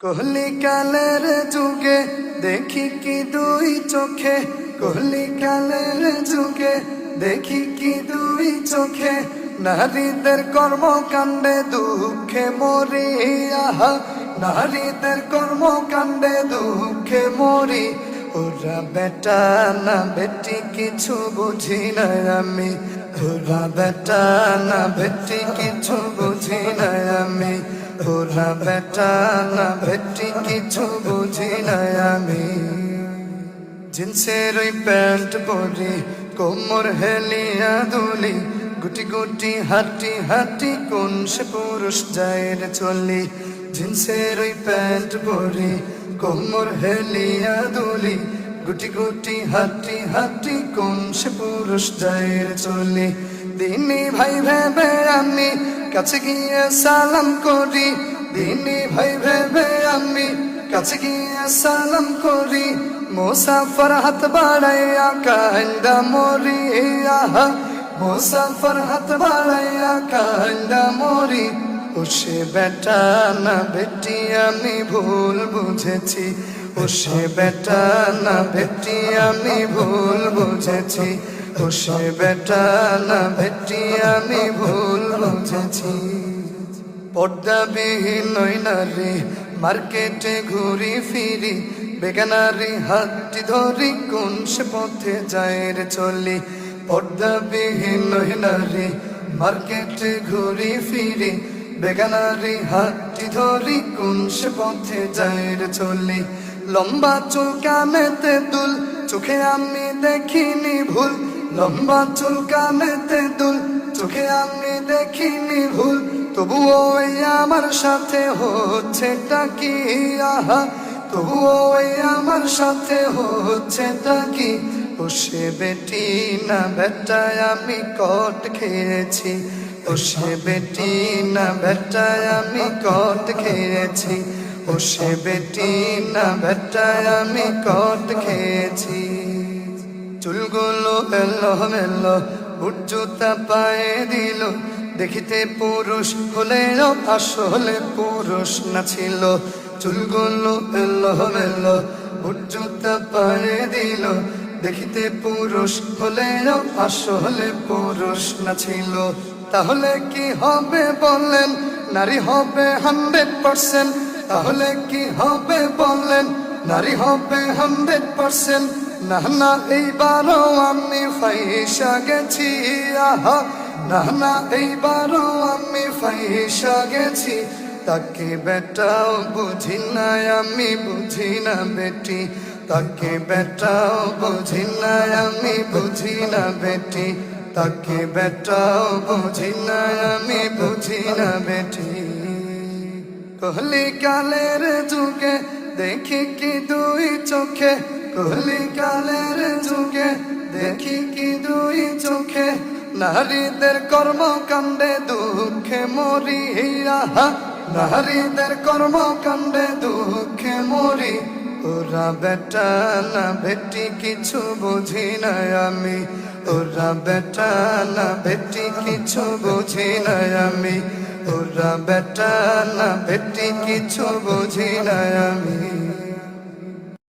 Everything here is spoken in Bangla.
কোহলি কালের যুগে দেখি কি দুই চোখে? কোহলি কালের যুগে দেখি কি দুই চোখে? নারীদের কর্মকাণ্ডে দুঃখে মরি আহা নারীদের কর্মকাণ্ডে দুঃখে মরি। ওরা বেটা না বেটি কিছু বুঝি না আমি। ওরা বেটা না বেটি কিছু বুঝি না আমি। ওরা বেটা, না বেটি, কিছু বুঝি নাই আমি। জিন্সের ওই প্যান্ট পরি, কোমর হেলিয়া দুলি গুটি গুটি হাঁটি হাঁটি কোন সে পুরুষ যায় চলি। জিন্সের ওই প্যান্ট পরি, কোমর হেলিয়া দুলি গুটি গুটি হাঁটি হাঁটি কোন সে পুরুষ যায় চলি। দিনী ভাই ভেবে আমি কাছে গিয়ে সালাম করি। দিনী ভাই ভেবে আমি কাছে গিয়ে সালাম করি। মুসাফর হাত বাড়াইয়া কান্দা মরি আহা মুসাফর হাত বাড়াইয়া কান্দা মরি। ও সে বেটা না বেটি আমি ভুল বুঝেছি। ও সে বেটা না বেটি আমি ভুল বুঝেছি। ও সে বেটা না বেটি, আমি ভুল বুঝেছি। পর্দাবিহীন নই নারী, মার্কেটে ঘুরি ফিরি, বেগানারি হাতটি ধরি কোন সে পথে যায় চলি। পর্দাবিহীন নই নারী, মার্কেটে ঘুরি ফিরি, বেগানারি হাতটি ধরি কোন সে পথে যায় চলি। লম্বা চুল কানেতে দুল, চোখে আমি দেখিনি ভুল লম্বা চুল কানেতে দুল, চোখে আমি দেখিনি ভুল। তবুও ওই আমার সাথে হচ্ছে কি? আহা, তবুও ওই আমার সাথে হচ্ছে কি? ও সে বেটি, না বেটায় আমি কট খেয়েছি। ও সে বেটি, না বেটায় আমি কট খেয়েছি। ও সে বেটি, না বেটায় আমি কট খেয়েছি। চুলগুলো এলো মেলো বুট জুতা পায়ে দিল। দেখিতে পুরুষ হলেও আসলে পুরুষ না ছিল। চুলগুলো এলো মেলো বুট জুতা পায়ে দিল। দেখিতে পুরুষ হলেও আসলে পুরুষ না ছিল। তাহলে কি হবে বললেন? নারী হবে হান্ড্রেড পার্সেন্ট। তাহলে কি হবে বললেন? নারী হবে হান্ড্রেড পার্সেন্ট। না না, এইবারও আমি ফাইসা গেছি, আহা। না না, এইবারও আমি ফাইসা গেছি। তাকে বেটাও বুঝি না, আমি বুঝি না, বেটি। তাকে বেটাও বুঝি না, আমি বুঝি না, বেটি। তাকে বেটাও বুঝি না, আমি বুঝি না, বেটি। কোহলি কালের যুগে দেখি কি দুই চোখে কোহলি কালের যুগে দেখি কি দুই চোখে নারীদের কর্মকাণ্ডে দুঃখে মরি আহা নারীদের কর্মকাণ্ডে দুঃখে মরি। ওরা বেটা না বেটি কিছু বুঝি না আমি। ওরা বেটা না বেটি কিছু বুঝি না আমি। ওরা বেটা না বেটি কিছু বুঝি না আমি।